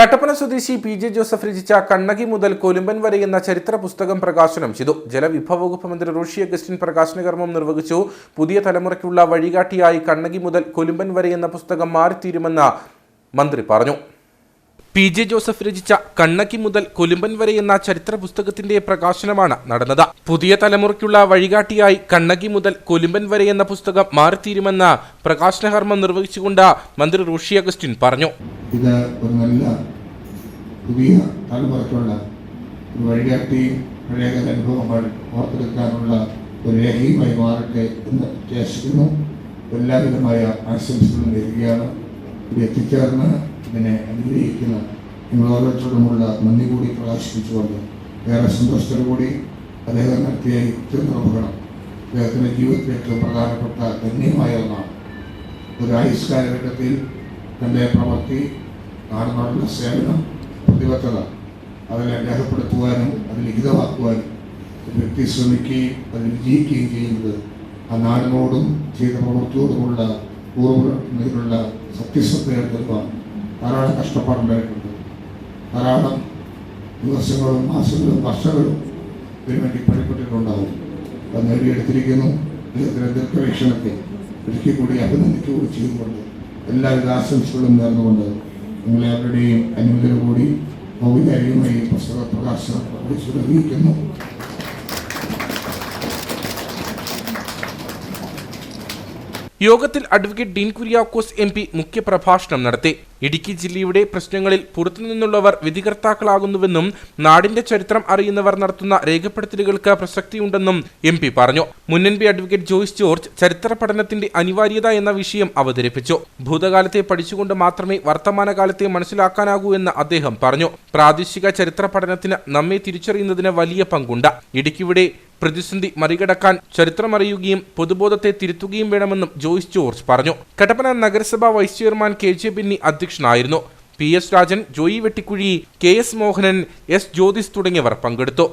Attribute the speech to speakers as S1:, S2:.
S1: കട്ടപ്പന സ്വദേശി P J Joseph രചിച്ച കണ്ണകി മുതൽ കൊലുമ്പൻ വരെ എന്ന ചരിത്ര പുസ്തകം പ്രകാശനം ചെയ്തു. ജലവിഭവ വകുപ്പ് മന്ത്രി റോഷി അഗസ്റ്റിൻ പ്രകാശന കർമ്മം നിർവഹിച്ചു. പുതിയ തലമുറയ്ക്കുള്ള വഴികാട്ടിയായി കണ്ണകി മുതൽ കൊലുമ്പൻ വരെ എന്ന പുസ്തകം മാറിത്തീരുമെന്ന് മന്ത്രി പറഞ്ഞു. പി ജെ ജോസഫ് രചിച്ച കണ്ണക്കി മുതൽ കൊലുമ്പൻ വരെ എന്ന ചരിത്ര പുസ്തകത്തിന്റെ പ്രകാശനമാണ് നടന്നത്. പുതിയ തലമുറയ്ക്കുള്ള വഴികാട്ടിയായി കണ്ണകി മുതൽ കൊലുമ്പൻ വരെ എന്ന പുസ്തകം മാറിത്തീരുമെന്ന് പ്രകാശനകർമ്മം നിർവഹിച്ചുകൊണ്ട് മന്ത്രി റോഷി അഗസ്റ്റിൻ പറഞ്ഞു.
S2: ഇത് ഒരു നല്ല പുതിയ തലമുറയ്ക്കുള്ള ഒരു വഴികാട്ടിയും പഴയ അനുഭവങ്ങൾ ഓർത്തെടുക്കാനുള്ള ഒരു രേഖയുമായി മാറട്ടെ എന്ന് വിശ്വസിക്കുന്നു എല്ലാവിധമായ ആശംസകളും നേരുകയാണ്. ഇത് എത്തിച്ചേർന്ന് ഇതിനെ അനുഗ്രഹിക്കുന്ന നിങ്ങൾ ഓരോരുത്തരോടുമുള്ള നന്ദി കൂടി പ്രകാശിപ്പിച്ചുകൊണ്ട് ഏറെ സന്തോഷത്തോടു കൂടി അദ്ദേഹം നടത്തിയ യുക്തി നിർവഹണം അദ്ദേഹത്തിന്റെ ജീവിതത്തിൽ ഏറ്റവും പ്രധാനപ്പെട്ട ഗണ്യമായ ഒന്നാണ്. ഒരു ആയുഷ് കാലഘട്ടത്തിൽ തന്റെ പ്രവൃത്തി നാടിനോടുള്ള സേവനം പ്രതിബദ്ധത. അതിനെ രേഖപ്പെടുത്തുവാനും അതിൽ ലിഖിതമാക്കുവാനും ഒരു വ്യക്തി ശ്രമിക്കുകയും അതിൽ വിജയിക്കുകയും ചെയ്യുന്നത് ആ നാടിനോടും ചെയ്ത പ്രവൃത്തിയോടുമുള്ള പൂർവ സത്യസന്ധതയുടെ ധാരാളം കഷ്ടപ്പാടുണ്ടായിട്ടുണ്ട് ധാരാളം ദിവസങ്ങളും മാസങ്ങളും വർഷങ്ങളും ഇതിനു വേണ്ടി പണിപ്പെട്ടിട്ടുണ്ടാവും. അത് നേടിയെടുത്തിരിക്കുന്നു. അദ്ദേഹത്തിന്റെ ദീർഘവീക്ഷണത്തെ ഒരിക്കൽ കൂടി അഭിനന്ദിക്കുകയും ചെയ്തുകൊണ്ട് എല്ലാവിധ ആശംസകളും നേർന്നുകൊണ്ട് നിങ്ങളെവരുടെയും അനുമതിയോടുകൂടി ഔപചാരികമായി ഈ പുസ്തക പ്രകാശനം പ്രകടിച്ചു
S1: യോഗത്തിൽ advocate Dean Kuriakose M P മുഖ്യപ്രഭാഷണം നടത്തി. ഇടുക്കി ജില്ലയുടെ പ്രശ്നങ്ങളിൽ പുറത്തുനിന്നുള്ളവർ വിധികർത്താക്കളാകുന്നുവെന്നും നാടിന്റെ ചരിത്രം അറിയുന്നവർ നടത്തുന്ന രേഖപ്പെടുത്തലുകൾക്ക് പ്രസക്തിയുണ്ടെന്നും എം പി പറഞ്ഞു. മുൻ M P advocate Joyce George ചരിത്ര പഠനത്തിന്റെ അനിവാര്യത എന്ന വിഷയം അവതരിപ്പിച്ചു. ഭൂതകാലത്തെ പഠിച്ചുകൊണ്ട് മാത്രമേ വർത്തമാനകാലത്തെ മനസ്സിലാക്കാനാകൂ എന്ന് അദ്ദേഹം പറഞ്ഞു. പ്രാദേശിക ചരിത്ര പഠനത്തിന് നമ്മെ തിരിച്ചറിയുന്നതിന് വലിയ പങ്കുണ്ട്. ഇടുക്കിയുടെ പ്രതിസന്ധി മറികടക്കാൻ ചരിത്രമറിയുകയും പൊതുബോധത്തെ തിരുത്തുകയും വേണമെന്നും ജോയിസ് ജോർജ് പറഞ്ഞു. കട്ടപ്പന നഗരസഭ vice chairman K J Binny അധ്യക്ഷനായിരുന്നു. P S Rajan Joy Vettikuzhi K S Mohanan S Jyothis തുടങ്ങിയവർ പങ്കെടുത്തു.